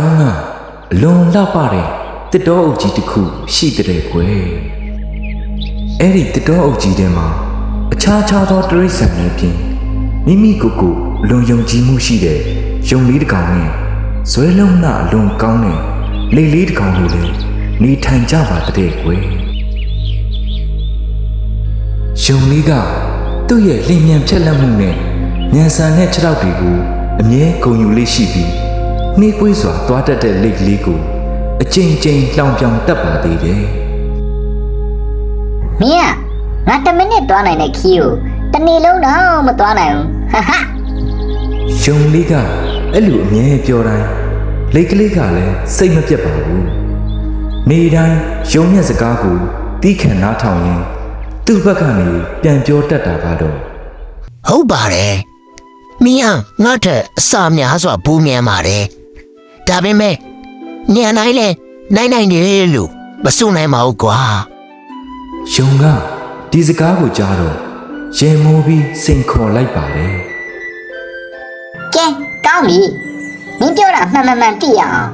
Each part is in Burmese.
တော့ကအလွန်လှပတဲ့တစ်တော်အုပ်ကြီးတစ်ခုရှိတဲ့ကွယ်အဲ့ဒီတစ်တော်အုပ်ကြီးထဲမှာအခြားခြားသောတရိษံတွေပြင်မိမိကိုယ်ကိုအလွန်ယုံကြည်မှုရှိတဲ့ယုံလေးတစ်ကောင်နဲ့ဇွဲလုံးနှအလွန်ကောင်းတဲ့လေလေးတစ်ကောင်လိုလည်းနေထိုင်ကြပါတဲ့ကွယ်ယုံလေးကသူ့ရဲ့လျင်မြန်ဖြက်လက်မှုနဲ့ဉာဏ်ဆန်တဲ့ခြေထောက်တွေကိုအမြဲဂုံယူလေးရှိပြီး နှေးကွေးစွာတွားတတ်တဲ့လိတ်ကလေးကိုအကျဉ်းချင်းလှောင်ပြောင်တတ်ပါသေးတယ်မင်းကငါတစ်မိနစ်သွားနိုင်တဲ့ခီးကိုတစ်နေ့လုံးတော့မသွားနိုင်ဘူးဟာဟာယုံလေးကအဲ့လိုအမြဲပြောတိုင်းလိတ်ကလေးကလည်းစိတ်မပြတ်ပါဘူးနေတိုင်းယုံမျက်စကားကိုတီးခံနားထောင်ရင်သူ့ဘက်ကနေပြန်ပြောတတ်တာကတော့ဟုတ်ပါတယ်မင်းကငါ့ထက်အစာများစွာဘူးမြန်ပါတယ် ဒါပေမဲ့ညံတိုင်းလဲနိုင်နိုင်နေလို့မစွနိုင်ပါဘူးကွာယုံကဒီစကားကိုကြားတော့ရင်မိုးပြီးစိန်ခေါ်လိုက်ပါတယ်ကဲကောင်းပြီမင်းပြောတာမှန်မှန်မှန်သိရအောင်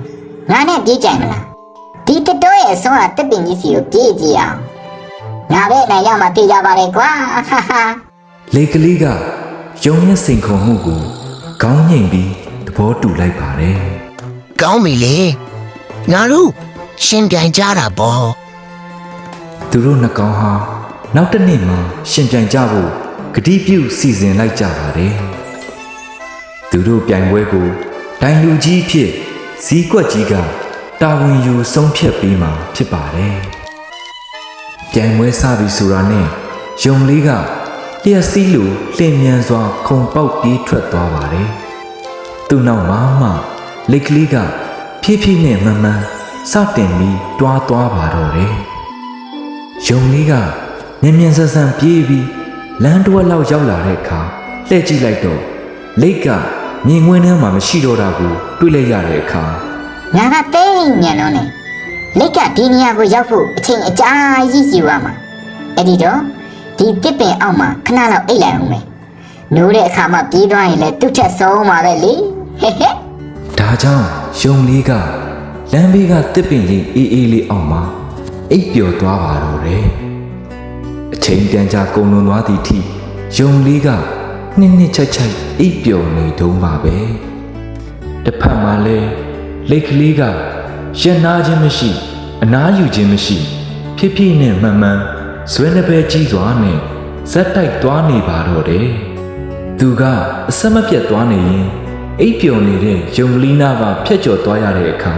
ငါနဲ့ပြေးကြိုင်မလားဒီတတော်ရဲ့အဆုံးအတက်ပင်ကြီးစီကိုပြေးကြည့်အောင်ငါပဲနိုင်ရမှာသိကြပါလေကွာဟာဟာလေကလေးကယုံရဲ့စိန်ခေါ်မှုကိုခေါင်းငိမ့်ပြီးသဘောတူလိုက်ပါတယ် ကောင်းပြီလေငါတို့ရှင်ပြိုင်ကြတာပေါ့သူတို့နှစ်ကောင်ဟာနောက်တစ်နေ့မှရှင်ပြိုင်ကြဖို့ဂတိပြုစီစဉ်လိုက်ကြပါတယ်သူတို့ပြိုင်ပွဲကိုဒိုင်လူကြီးအဖြစ်ဇီးကွက်ကြီးကတာဝန်ယူဆုံးဖြတ်ပေးမှာဖြစ်ပါတယ်ပြိုင်ပွဲစပြီဆိုတာနဲ့ယုံလေးကလျှက်စီးလိုလျင်မြန်စွာခုံပေါက်ပြေးထွက်သွားပါတယ်သူ့နောက်မှာမှ လက်ကလေးကဖြည်းဖြည်းနဲ့မှန်မှန်စတင်ပြီးတွားသွားပါတော့တယ်ယုံလေးကမြင်မြန်ဆန်ဆန်ပြေးပြီးလမ်းတစ်ဝက်လောက်ရောက်လာတဲ့အခါလှည့်ကြည့်လိုက်တော့လိတ်ကမြင်ကွင်းထဲမှာမရှိတော့တာကိုတွေ့လိုက်ရတဲ့အခါငါကတိတ်ညံတော့နေလက်ကဒီနေရာကိုရောက်ဖို့အချိန်အကြာကြီးယူရမှာအဲ့ဒီတော့ဒီတစ်ပင်အောက်မှာခဏလောက်အိတ်လိုက်အောင်မယ်နိုးတဲ့အခါမှပြေးသွားရင်လည်းသူ့ချက်ဆုံးပါပဲလေဟဲ့ဟဲ့ ဒါကြောင့်ယုံလေးကလမ်းဘေးကတစ်ပင်ကြီးအေးအေးလေးအောင်မှာအိပ်ပျော်သွားပါတော့တယ်အချိန်တန်ကြာကုန်လွန်သွားသည့်အထိယုံလေးကနှစ်နှစ်ချိုက်ချိုက်အိပ်ပျော်နေတုံးပါပဲတစ်ဖက်မှာလဲလိတ်ကလေးကရက်နာခြင်းမရှိ အနားယူခြင်းမရှိ ဖြည်းဖြည်းနဲ့မှန်မှန်ဇွဲနှပဲကြီးစွာနဲ့ဇက်တိုက်သွားနေပါတော့တယ်သူကအဆက်မပြတ်သွားနေရင် အိပ်ပျော်နေတဲ့ယုံလီနာကဖျက်ကျော်သွားရတဲ့အခါ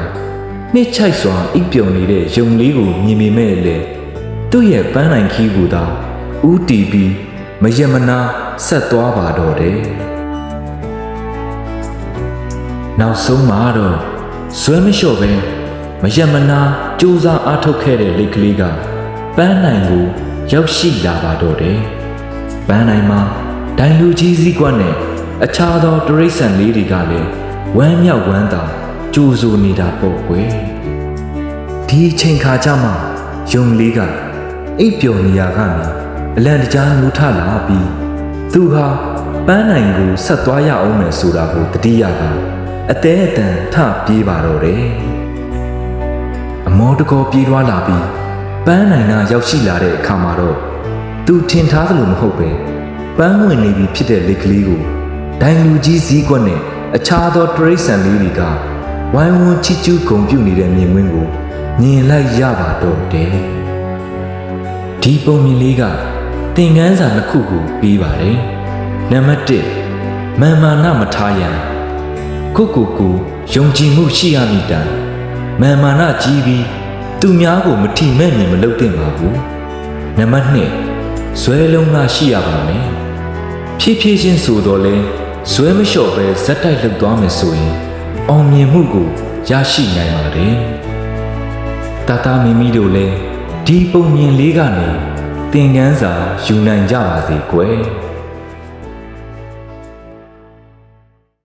နှစ်ချိုက်စွာအိပ်ပျော်နေတဲ့ယုံလေးကိုမြင်မိမဲ့လေသူ့ရဲ့ပန်းနိုင်ခီးကူသာဥတီပြီးမယမနာဆက်သွားပါတော့တယ်နောက်ဆုံးမှာတော့ဇွဲမလျှော့ပဲမယမနာစူးစမ်းအားထုတ်ခဲ့တဲ့လိတ်ကလေးကပန်းနိုင်ကိုရောက်ရှိလာပါတော့တယ်ပန်းနိုင်မှာဒိုင်လူကြီးစည်းကွက်နဲ့ အခြားသောတရိษံလေးတွေကလည်းဝမ်းမြောက်ဝမ်းသာကြိုးစိုးနေတာပေါ့ကွယ်ဒီအချိန်ခါကျမှယုံလေးကအိပ်ပျော်နေရကနေအလံတကြားနိုးထလာပြီးသူဟာပန်းနိုင်ကိုဆက်သွားရအောင်မယ်ဆိုတာကိုတတိယကအသေးအတန်ထပြေးပါတော့တယ်အမောတကောပြေးသွားလာပြီးပန်းနိုင်နာရောက်ရှိလာတဲ့အခါမှာတော့သူထင်ထားသလိုမဟုတ်ပဲပန်းဝင်နေပြီဖြစ်တဲ့လက်ကလေးကို ဒိုင်လူကြီးစည်းကွက်နဲ့အခြားသောတရိษံလေးတွေကဝိုင်းဝန်းချစ်ကျူးဂုံပြုနေတဲ့မြင်ကွင်းကိုမြင်လိုက်ရပါတော့တယ်ဒီပုံမြင်လေးကသင်ခန်းစာနှစ်ခုကိုပြီးပါတယ်နံပါတ်1မာမာနမထားရန်ကိုကိုကိုယုံကြည်မှုရှိရမည်တန်မာမာနကြီးပြီးသူများကိုမထီမဲ့မြင်မလုပ်သင့်ပါဘူးနံပါတ်2ဇွဲလုံးသားရှိရပါမယ်ဖြည်းဖြည်းချင်းဆိုတော့လဲ ဇွဲမလျှော့ပဲဇက်တိုက်လှုပ်သွားမယ်ဆိုရင်အောင်မြင်မှုကိုရရှိနိုင်ပါတယ်တာတာမီမီတို့လည်းဒီပုံမြင်လေးကနေသင်ခန်းစာယူနိုင်ကြပါစေကွယ်